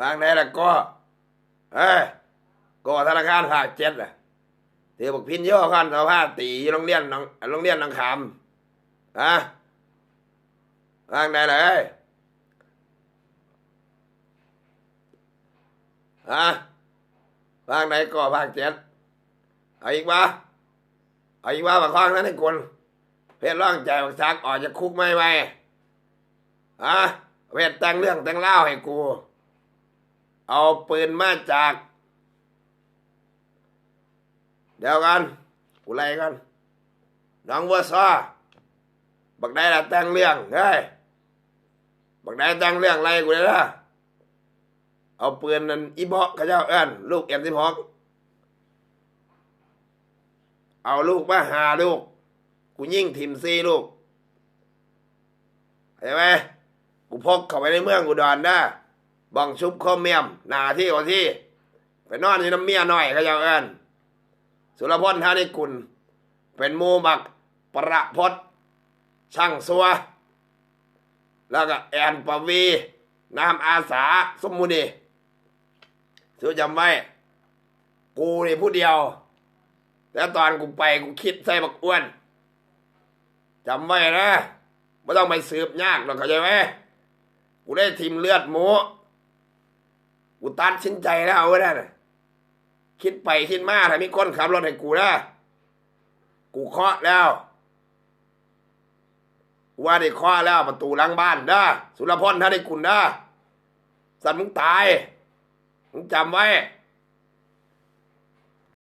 วางไหนล่ะก็เอ้ยก็ธนาคารภาคเจ็ดล่ะเดี๋ยวบอกพินโยคันสภาพตีโรงเรียนน้องโรงเรียนน้องคำฮะวางไหนล่ะเอ้ยฮะวางไหนก็ภาคเจ็ดเอาอีกวะเอาอีกวะมาคว้างนั้นให้คนเพชรร่องใจบักซักออกจากคุกไม่ไหมฮะเพชรแต่งเรื่องแต่งเล่าให้กู เอาปืนมาจาก เดี๋ยวกันกูไล่กันน้องวัวซอบักได้ละแต่งเรื่องเฮ้ยบักได้แต่งเรื่องไล่กูเลยนะเอาปืนนั้นอีบอกเขาเจ้าเอิ้นลูกเอ็มสิบหกเอาลูกมาหาลูก กูยิ่งทิมซีลูกเห็นไหมกูพกเข้าไปในเมืองกูดอนนะ บังชุบข้อเมียมหนาที่กว่าที่ ไปนอนอยู่น้ำเมียหน่อยขาเจ้าเอินสุรพลท่านิกุล เป็นมูบักประพศช่างซัว แล้วก็แอนปวีน้ำอาสาสมมุนีซื้อจำไว้ กูนี่ผู้เดียว แล้วตอนกูไปกูคิดใส่บักอ้วนจำไว้นะไม่ต้องไปสืบยากหรอกเข้าใจไหมกูได้ทีมเลือดหมู กูตัดสินใจแล้วเอาไว้ได้นะคิดไปคิดมาถ้ามีคนขับรถให้กูนะกูเคาะแล้วว่าได้เคาะแล้วประตูหลังบ้านนะสุรพรถ้าได้กุลนะสัตว์มึงตายมึงจำไว้